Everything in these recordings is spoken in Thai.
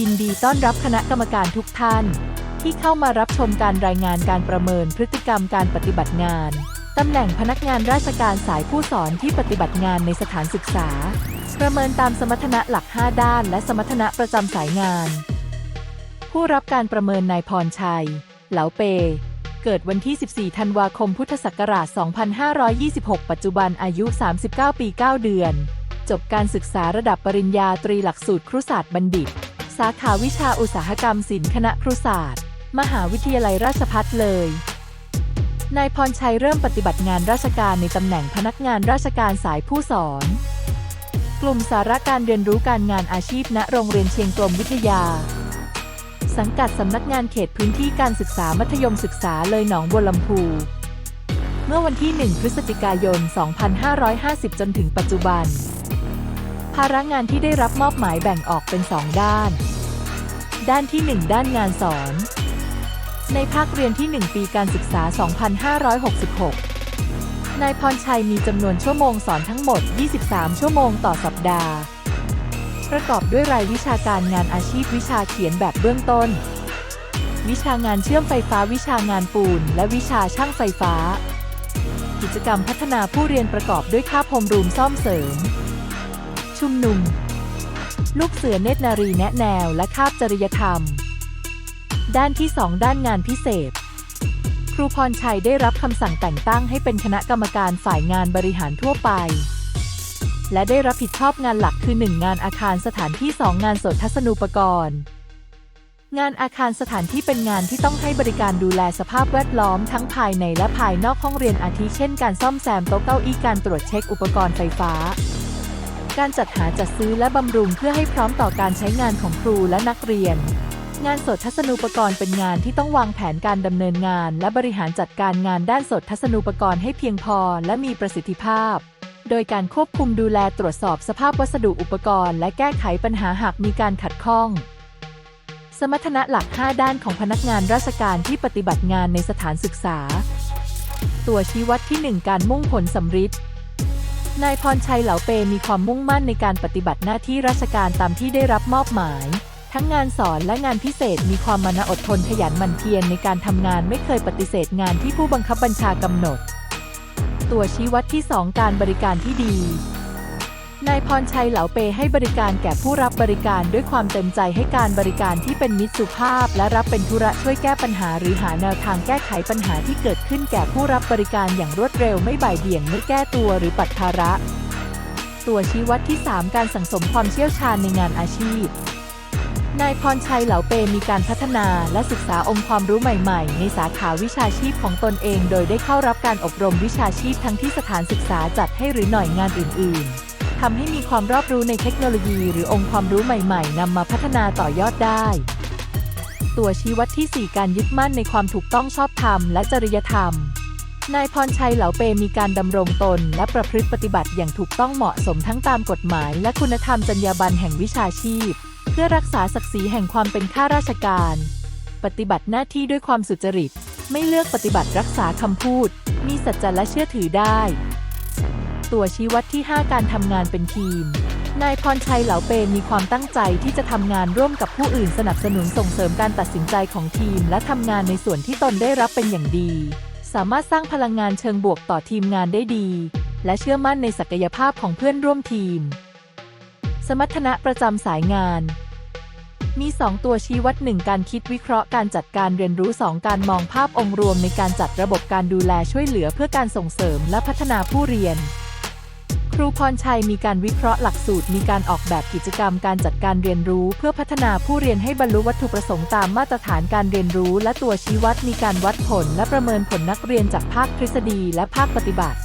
ยินดีต้อนรับคณะกรรมการทุกท่าน ที่เข้ามารับชมการรายงานการประเมินพฤติกรรมการปฏิบัติงาน ตำแหน่งพนักงานราชการสายผู้สอนที่ปฏิบัติงานในสถานศึกษา ประเมินตามสมรรถนะหลัก 5 ด้าน และสมรรถนะประจำสายงาน ผู้รับการประเมินนายพรชัย เหลาเป เกิดวันที่ 14 ธันวาคม พุทธศักราช 2526 ปัจจุบันอายุ 39 ปี 9 เดือน จบการศึกษาระดับปริญญาตรีหลักสูตรครุศาสตร์บัณฑิตาขาวิชาอุตสาหกรรมศิลป์คณะครุศาสตร์ มหาวิทยาลัยราชภัฏเลย นายพรชัยเริ่มปฏิบัติงานราชการในตำแหน่งพนักงานราชการสายผู้สอน กลุ่มสาระการเรียนรู้การงานอาชีพณโรงเรียนเชียงกลมวิทยา สังกัดสำนักงานเขตพื้นที่การศึกษามัธยมศึกษาเลยหนองบัวลำพูเมื่อวันที่ 1 พฤศจิกายน 2550 จนถึงปัจจุบัน ภาระงานที่ได้รับมอบหมายแบ่งออกเป็น 2 ด้าน ด้านที่ 1 ด้านงานสอน ในภาคเรียนที่ 1 ปีการศึกษา 2566 นายพรชัยมีจำนวนชั่วโมงสอนทั้งหมด 23 ชั่วโมงต่อสัปดาห์ ประกอบด้วยรายวิชาการงานอาชีพวิชาเขียนแบบเบื้องต้น วิชางานเชื่อมไฟฟ้าวิชางานปูน และวิชาช่างไฟฟ้า กิจกรรมพัฒนาผู้เรียนประกอบด้วยค่าพรมรูมซ่อมเสริม ชุมนุม ลูกเสือเนตรนารีแนะแนวและคาบจริยธรรม ด้านที่ 2 ด้านงานพิเศษ ครูพรชัยได้รับคำสั่งแต่งตั้งให้เป็นคณะกรรมการฝ่ายงานบริหารทั่วไป และได้รับผิดชอบงานหลักคือ 1 งานอาคารสถานที่ 2 งานสดทัศนูปกรณ์งานอาคารสถานที่เป็นงานที่ต้องให้บริการดูแลสภาพแวดล้อมทั้งภายในและภายนอกห้องเรียนอาทิเช่น การซ่อมแซมโต๊ะเก้าอี้การตรวจเช็คอุปกรณ์ไฟฟ้า การจัดหาจัดซื้อและบำรุงเพื่อให้พร้อมต่อการใช้งานของครูและนักเรียน งานสดทัศนูปกรณ์เป็นงานที่ต้องวางแผนการดำเนินงาน และบริหารจัดการงานด้านสดทัศนูปกรณ์ให้เพียงพอและมีประสิทธิภาพ โดยการควบคุมดูแลตรวจสอบสภาพวัสดุอุปกรณ์ และแก้ไขปัญหาหากมีการขัดข้องสมรรถนะหลัก 5 ด้านของพนักงานราชการที่ปฏิบัติงานในสถานศึกษา ตัวชี้วัดที่ 1 การมุ่งผลสำฤทธิ์ นายพรชัยเหลาเปมีความมุ่งมั่นในการปฏิบัติหน้าที่ราชการตามที่ได้รับมอบหมาย ทั้งงานสอนและงานพิเศษมีความมานะอดทนขยันหมั่นเพียรในการทำงานไม่เคยปฏิเสธงานที่ผู้บังคับบัญชากำหนด ตัวชี้วัดที่ 2 การบริการที่ดี นายพรชัยเหลาเปให้บริการแก่ผู้รับบริการด้วยความเต็มใจให้การบริการที่เป็นมิตรสุภาพ และรับเป็นธุระช่วยแก้ปัญหา หรือหาแนวทางแก้ไขปัญหาที่เกิดขึ้นแก่ผู้รับบริการอย่างรวดเร็วไม่บ่ายเบี่ยงไม่แก้ตัวหรือปัดภาระ ตัวชี้วัดที่ 3 การสั่งสมความเชี่ยวชาญในงานอาชีพนายพรชัยเหลาเปมีการพัฒนาและศึกษาองค์ความรู้ใหม่ๆ ในสาขาวิชาชีพของตนเอง โดยได้เข้ารับการอบรมวิชาชีพทั้งที่สถานศึกษาจัดให้หรือหน่วยงานอื่น ๆ ทำให้มีความรอบรู้ในเทคโนโลยี หรือองค์ความรู้ใหม่ๆนำมาพัฒนาต่อยอดได้ ตัวชี้วัดที่ 4 การยึดมั่นในความถูกต้องชอบธรรมและจริยธรรมนายพรชัยเหลาเปมีการดำรงตน และประพฤติปฏิบัติอย่างถูกต้องเหมาะสมทั้งตามกฎหมาย และคุณธรรมจรรยาบรรณแห่งวิชาชีพ เพื่อรักษาศักดิ์ศรีแห่งความเป็นข้าราชการ ปฏิบัติหน้าที่ด้วยความสุจริต ไม่เลือกปฏิบัติรักษาคำพูด มีสัจจะและเชื่อถือได้ ตัวชี้วัดที่ 5 การทำงานเป็นทีม นายพรชัยเหลาเปมีความตั้งใจที่จะทำงานร่วมกับผู้อื่นสนับสนุนส่งเสริมการตัดสินใจของทีม และทำงานในส่วนที่ตนได้รับเป็นอย่างดี สามารถสร้างพลังงานเชิงบวกต่อทีมงานได้ดี และเชื่อมั่นในศักยภาพของเพื่อนร่วมทีม สมรรถนะประจำสายงานมี 2 ตัวชี้วัด 1 การคิดวิเคราะห์การจัดการเรียนรู้ 2 การมองภาพองค์รวมในการจัดระบบการดูแลช่วยเหลือเพื่อการส่งเสริมและพัฒนาผู้เรียน ครูพรชัยมีการวิเคราะห์หลักสูตร มีการออกแบบกิจกรรมการจัดการเรียนรู้ เพื่อพัฒนาผู้เรียนให้บรรลุวัตถุประสงค์ตามมาตรฐานการเรียนรู้ และตัวชี้วัดมีการวัดผล และประเมินผลนักเรียนจากภาคทฤษฎีและภาคปฏิบัติ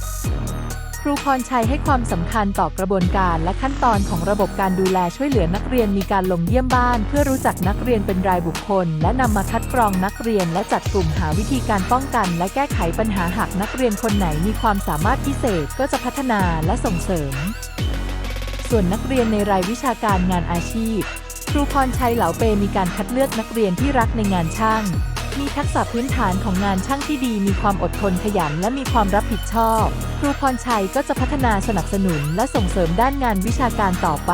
รูพรชัยให้ความสำคัญต่อกระบวนการและขั้นตอนของระบบการดูแลช่วยเหลือนักเรียนมีการลงเยี่ยมบ้าน เพื่อรู้จักนักเรียนเป็นรายบุคคล และนำมาคัดกรองนักเรียนและจัดกลุ่มหาวิธีการป้องกัน และแก้ไขปัญหาหากนักเรียนคนไหนมีความสามารถพิเศษก็จะพัฒนาและส่งเสริม ส่วนนักเรียนในรายวิชาการงานอาชีพ ครูพรชัยเหลาเปมีการคัดเลือกนักเรียนที่รักในงานช่าง มีทักษะพื้นฐานของงานช่างที่ดี มีความอดทนขยัน และมีความรับผิดชอบ ครูพรชัยก็จะพัฒนาสนับสนุนและส่งเสริมด้านงานวิชาการต่อไป